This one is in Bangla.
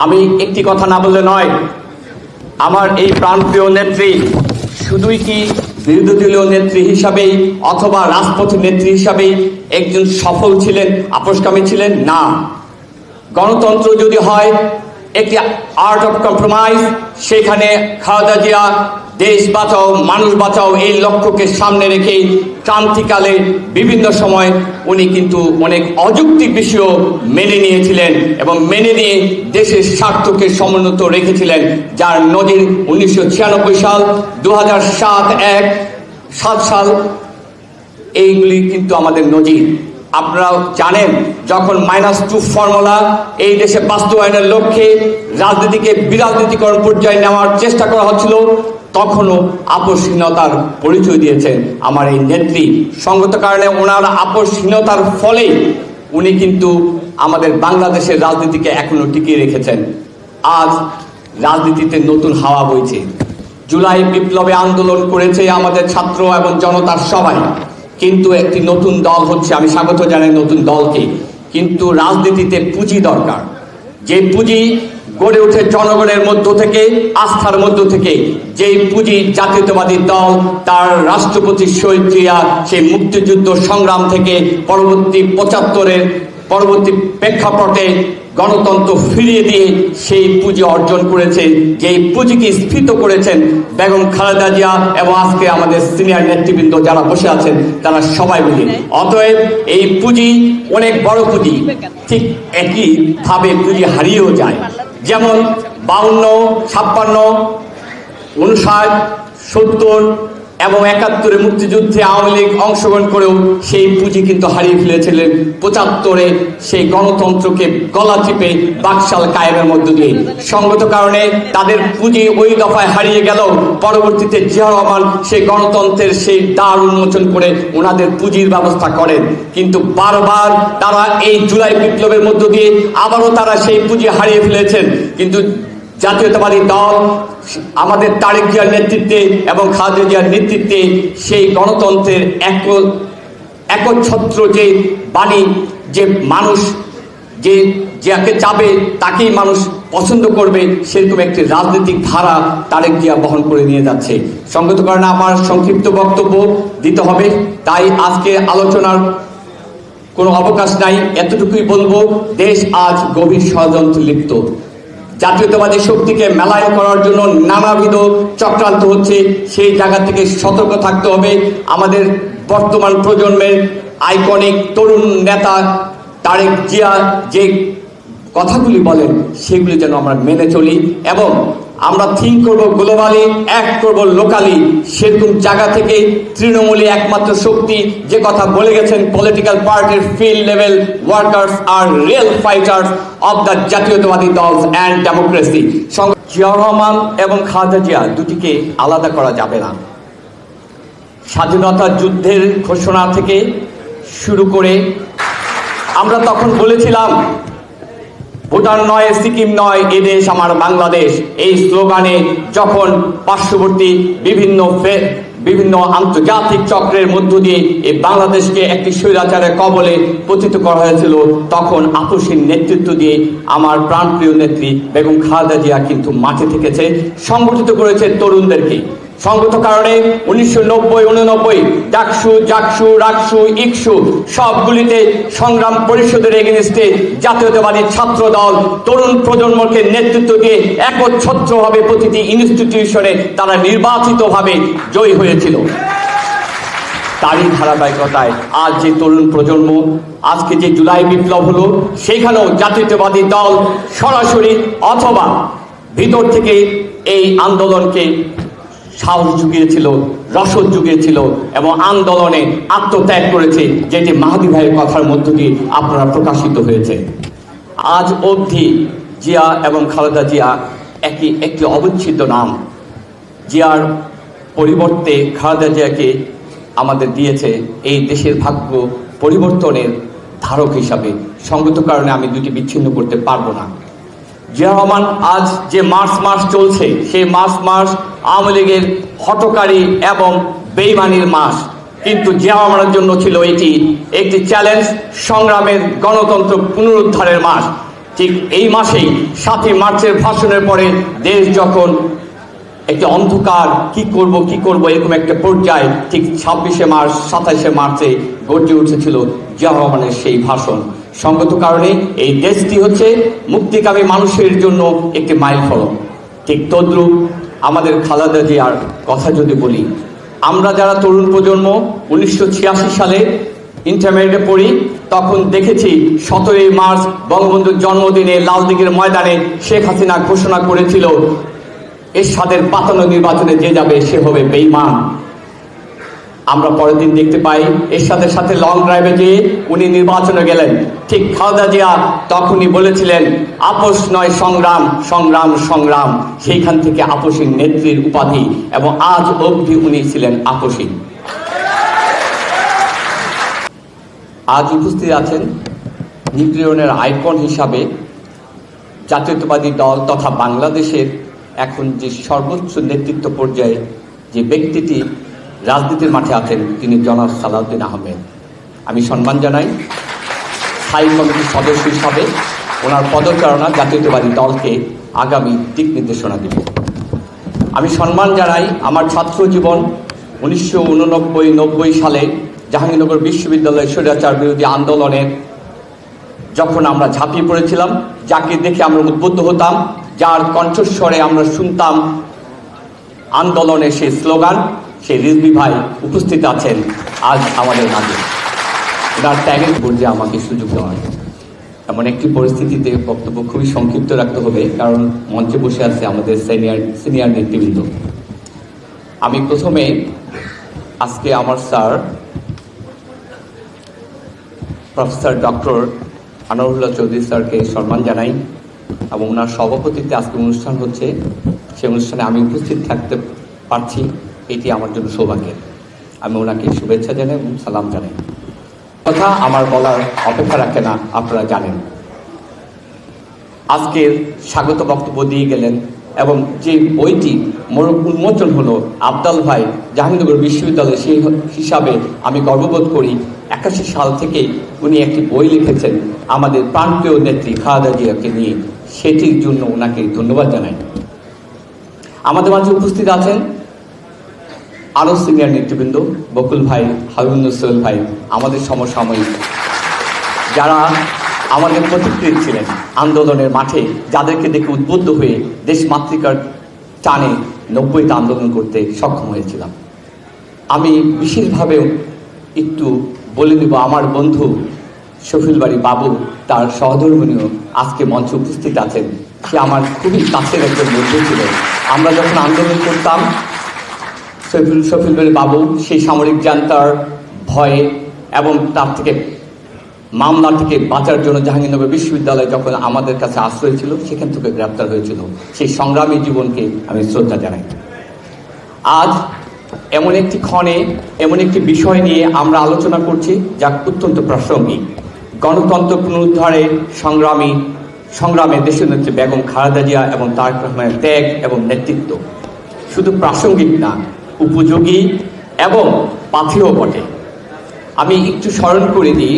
আমি একটি কথা না বললে নয়, আমার এই প্রান্তীয় নেত্রী শুধুই কি বিরোধী দলীয় নেত্রী হিসাবেই অথবা রাজপথ নেত্রী হিসাবেই একজন সফল ছিলেন, আপোষকামী ছিলেন? না। গণতন্ত্র যদি হয়, একটি আর্ট অফ কম্প্রোমাইজ সেখানে খালেদা জিয়া দেশ বাঁচাও, মানুষ বাঁচাও এই লক্ষ্যকে সামনে রেখে ক্রান্তিকালে বিভিন্ন সময় উনি কিন্তু অনেক অযৌক্তিক বিষয় মেনে নিয়েছিলেন এবং মেনে নিয়ে দেশের স্বার্থকে সমুন্নত রেখেছিলেন, যার নজির উনিশশো ছিয়ানব্বই সাল দু সাত, এক, সাত সাল। এইগুলি কিন্তু আমাদের নজির। আপনারা জানেন, যখন মাইনাস টু ফর্মুলা এই দেশে বাস্তবায়নের লক্ষ্যে রাজনীতিকে বিরাজনীতিকরণ পর্যায়ে নেওয়ার চেষ্টা করা হচ্ছিল তখনও আপসহীনতার পরিচয় দিয়েছেন আমার এই নেত্রী। সঙ্গত কারণে ওনার আপসহীনতার ফলে উনি কিন্তু আমাদের বাংলাদেশের রাজনীতিকে এখনও টিকিয়ে রেখেছেন। আজ রাজনীতিতে নতুন হাওয়া বইছে। জুলাই বিপ্লবে আন্দোলন করেছে আমাদের ছাত্র এবং জনতার সবাই। কিন্তু একটি নতুন দল হচ্ছে, আমি স্বাগত জানাই নতুন দলকে। কিন্তু রাজনীতিতে পুঁজি দরকার। যে পুঁজি গড়ে উঠে জনগণের মধ্য থেকে, আস্থার মধ্য থেকে যে পুঁজি জাতীয়তাবাদী দল, তার রাষ্ট্রপতি শহীদ জিয়া সেই মুক্তিযুদ্ধ সংগ্রাম থেকে পরবর্তী পঁচাত্তরের পরবর্তী প্রেক্ষাপটে গণতন্ত্র ফিরিয়ে দিয়ে সেই পুঁজি অর্জন করেছে যেই পুঁজিকে স্ফীত করেছেন বেগম খালেদা জিয়া এবং আজকে আমাদের সিনিয়র নেতৃবৃন্দ যারা বসে আছেন, তারা সবাই মিলে। অতএব এই পুঁজি অনেক বড় পুঁজি, ঠিক একই ভাবে পুঁজি হারিয়েও যায়। যেমন বাউন্ন ছাপ্পান্ন উনষাট সত্তর এবং একাত্তরে মুক্তিযুদ্ধে আওয়ামী লীগ অংশগ্রহণ করেও সেই পুঁজি কিন্তু হারিয়ে ফেলেছিলেন। পঁচাত্তরে সেই গণতন্ত্রকে গলা চিপে বাকশাল কায়েমের মধ্য দিয়ে। সঙ্গত কারণে তাদের পুঁজি ওই দফায় হারিয়ে গেল পরবর্তীতে জিয়া রহমান সেই গণতন্ত্রের সেই দ্বার উন্মোচন করে ওনাদের পুঁজির ব্যবস্থা করেন। কিন্তু বারবার তারা এই জুলাই বিপ্লবের মধ্য দিয়ে আবারও তারা সেই পুঁজি হারিয়ে ফেলেছেন। কিন্তু জাতীয়তাবাদী দল আমাদের তারেক জিয়ার নেতৃত্বে এবং খালেদা জিয়ার নেতৃত্বে সেই গণতন্ত্রের এক একচ্ছত্র যে বাণী, যে মানুষ, যে যাকে চাবে তাকেই মানুষ পছন্দ করবে, সেরকম একটি রাজনৈতিক ধারা তারেক জিয়া বহন করে নিয়ে যাচ্ছে। সঙ্গত কারণে আমার সংক্ষিপ্ত বক্তব্য দিতে হবে, তাই আজকে আলোচনার কোনো অবকাশ নাই, এতটুকুই বলব, দেশ আজ গভীর ষড়যন্ত্রে লিপ্ত। জাতীয়তাবাদী শক্তিকে মেলায় করার জন্য নানাবিধ চক্রান্ত হচ্ছে। সেই জায়গা থেকে সতর্ক থাকতে হবে। আমাদের বর্তমান প্রজন্মের আইকনিক তরুণ নেতা তারেক জিয়া যে কথাগুলি বলেন, সেগুলি যেন আমরা মেনে চলি এবং আমরা থিঙ্ক করব গ্লোবালি, অ্যাক্ট করব লোকালি। সেরকম জায়গা থেকে তৃণমূলী একমাত্র শক্তি। যে কথা বলে গেছেন পলিটিক্যাল পার্টির ফিল্ড লেভেল ওয়ার্কার্স আর রিয়েল ফাইটার্স অব দ্য জাতীয়তাবাদী দল অ্যান্ড ডেমোক্রেসি জিয়া রহমান এবং খালেদা জিয়া দুটিকে আলাদা করা যাবে না। স্বাধীনতা যুদ্ধের ঘোষণা থেকে শুরু করে আমরা তখন বলেছিলাম ভুটান নয়, সিকিম নয় এদেশ আমার বাংলাদেশ। এই স্লোগানে যখন পার্শ্ববর্তী বিভিন্ন বিভিন্ন আন্তর্জাতিক চক্রের মধ্য দিয়ে এই বাংলাদেশকে একটি স্বৈরাচারের কবলে পতিত করা হয়েছিল, তখন আপসীর নেতৃত্ব দিয়ে আমার প্রাণপ্রিয় নেত্রী বেগম খালেদা জিয়া কিন্তু মাঠে থেকেছে, সংগঠিত করেছে তরুণদেরকে। সঙ্গত কারণে উনিশশো নব্বই, উননব্বই ডাকসু জাকসু, রাকসু, ইকসু সবগুলিতে সংগ্রাম পরিষদের এগেনিস্টে জাতীয়তাবাদী ছাত্র দল তরুণ প্রজন্মকে নেতৃত্ব দিয়ে একচ্ছত্রভাবে প্রতিটি ইনস্টিটিউশনে তারা নির্বাচিতভাবে জয়ী হয়েছিল। তারই ধারাবাহিকতায় আজ যে তরুণ প্রজন্ম, আজকে যে জুলাই বিপ্লব হলো সেখানেও জাতীয়তাবাদী দল সরাসরি অথবা ভিতর থেকে এই আন্দোলনকে সাহস জুগিয়েছিল, রসদ জুগিয়েছিল এবং আন্দোলনে আত্মত্যাগ করেছে, যেটি মাহাদি ভাইয়ের কথার মধ্য দিয়ে আপনারা প্রকাশিত হয়েছে। আজ অবধি জিয়া এবং খালেদা জিয়া একই, একটি অবিচ্ছেদ্য নাম। জিয়ার পরিবর্তে খালেদা জিয়াকে আমাদের দিয়েছে এই দেশের ভাগ্য পরিবর্তনের ধারক হিসাবে। সঙ্গত কারণে আমি দুটি বিচ্ছিন্ন করতে পারব না। জিয়া রহমান আজ যে মার্চ মাস চলছে, সেই মার্চ মাস আওয়ামী লীগের হটকারী এবং বেইমানির মাস। কিন্তু জিয়া রহমানের জন্য ছিল এটি একটি চ্যালেঞ্জ সংগ্রামের গণতন্ত্র পুনরুদ্ধারের মাস। ঠিক এই মাসেই সাতই মার্চের ভাষণের পরে দেশ যখন একটি অন্ধকার, কি করব কি করব, এরকম একটা পর্যায়ে ঠিক ছাব্বিশে মার্চ সাতাইশে মার্চে গর্জে উঠেছিল জিয়া রহমানের সেই ভাষণ। সঙ্গত কারণে এই দেশটি হচ্ছে মুক্তিকামী মানুষের জন্য একটি মাইল ফলক। ঠিক তদ্রুপ আমাদের খালাদা জিয়ার কথা যদি বলি, আমরা যারা তরুণ প্রজন্ম, উনিশশো ছিয়াশি সালে ইন্টারমিডিয়েটে পড়ি, তখন দেখেছি সতেরোই মার্চ বঙ্গবন্ধুর জন্মদিনে লালদিঘির ময়দানে শেখ হাসিনা ঘোষণা করেছিল এরশাদের পাতানো নির্বাচনে যে যাবে সে হবে বেইমান আমরা পরের দিন দেখতে পাই এরশাদের সাথে লং ড্রাইভে যেয়ে উনি নির্বাচনে গেলেন। ঠিক খালেদা জিয়া তখনই বলেছিলেন, আপোষ নয়, সংগ্রাম সংগ্রাম সংগ্রাম। সেইখান থেকে আপোষীর নেত্রীর উপাধি এবং আজ অবধি উনি ছিলেন আপোষী আজ উপস্থিত আছেন নিউক্লিয়নের আইকন হিসাবে জাতীয়তাবাদী দল তথা বাংলাদেশের এখন যে সর্বোচ্চ নেতৃত্ব পর্যায়ে যে ব্যক্তিটি রাজনীতির মাঠে আছেন, তিনি জনাব সালাউদ্দিন আহমেদ। আমি সম্মান জানাই স্থায়ী কমিটির সদস্য হিসাবে ওনার পদচারণা জাতীয়তাবাদী দলকে আগামী দিক নির্দেশনা দেবে। আমি সম্মান জানাই আমার ছাত্র জীবন উনিশশো উননব্বই নব্বই সালে জাহাঙ্গীরনগর বিশ্ববিদ্যালয়ের স্বৈরাচার বিরোধী আন্দোলনের যখন আমরা ঝাঁপিয়ে পড়েছিলাম, যাকে দেখে আমরা উদ্বুদ্ধ হতাম যার কণ্ঠস্বরে আমরা শুনতাম আন্দোলনের সেই স্লোগান সেই রিজবি ভাই উপস্থিত আছেন আজ আমাদের মাঝে। ওনার ত্যাগের পর্যায়ে আমাকে সুযোগ দেওয়া এমন একটি পরিস্থিতিতে বক্তব্য খুবই সংক্ষিপ্ত রাখতে হবে, কারণ মঞ্চে বসে আছে আমাদের সিনিয়র সিনিয়র নেতৃবৃন্দ। আমি প্রথমে আজকে আমার sir, professor doctor Anowarullah Chowdhury স্যারকে সম্মান জানাই। এবং ওনার সভাপতিত্বে আজকে অনুষ্ঠান হচ্ছে, সেই অনুষ্ঠানে আমি উপস্থিত থাকতে পারছি। এটি আমার জন্য সৌভাগ্যের। আমি ওনাকে শুভেচ্ছা জানাই এবং সালাম জানাই। কথা আমার বলার অপেক্ষা রাখে না, আপনারা জানেন। আজকের স্বাগত বক্তব্য দিয়ে গেলেন এবং যে বইটি উন্মোচন হলো আবদাল ভাই জাহাঙ্গীরনগর বিশ্ববিদ্যালয়, সেই হিসাবে আমি গর্ববোধ করি, একাশি সাল থেকে উনি একটি বই লিখেছেন আমাদের প্রান্তীয় নেত্রী খালেদা জিয়াকে নিয়ে। সেটির জন্য ওনাকে ধন্যবাদ জানাই। আমাদের মাঝে উপস্থিত আছেন আরও সিনিয়র নেতৃবৃন্দ বকুল ভাই, হারুন সোহেল ভাই, আমাদের সমসাময়িক, যারা আমাদের প্রতিক্রিয়া ছিলেন আন্দোলনের মাঠে, যাদেরকে দেখে উদ্বুদ্ধ হয়ে দেশ মাতৃকার টানে নব্বইটা আন্দোলন করতে সক্ষম হয়েছিলাম। আমি বিশেষভাবে একটু বলে দেব আমার বন্ধু শফিল বাড়ি বাবু তার সহধর্মণীয় আজকে মঞ্চে উপস্থিত আছেন। সে আমার খুবই কাছের একজন বন্ধু ছিল। আমরা যখন আন্দোলন করতাম, শফিল শফিল বাড়ি বাবু সেই সামরিক জান্তার ভয়ে এবং তার থেকে মামলা থেকে বাঁচার জন্য জাহাঙ্গীরনগর বিশ্ববিদ্যালয় যখন আমাদের কাছে আশ্রয় ছিল, সেখান থেকে গ্রেপ্তার হয়েছিল। সেই সংগ্রামী জীবনকে আমি শ্রদ্ধা জানাই। আজ এমন একটি ক্ষণে, এমন একটি বিষয় নিয়ে আমরা আলোচনা করছি, যা অত্যন্ত প্রাসঙ্গিক। গণতন্ত্র পুনরুদ্ধারে সংগ্রামী, সংগ্রামে দেশের নেত্রী বেগম খালেদা জিয়া এবং তার রহমানের ত্যাগ এবং নেতৃত্ব। শুধু প্রাসঙ্গিক না, উপযোগী এবং পাথেয় বটে। আমি একটু স্মরণ করে দিই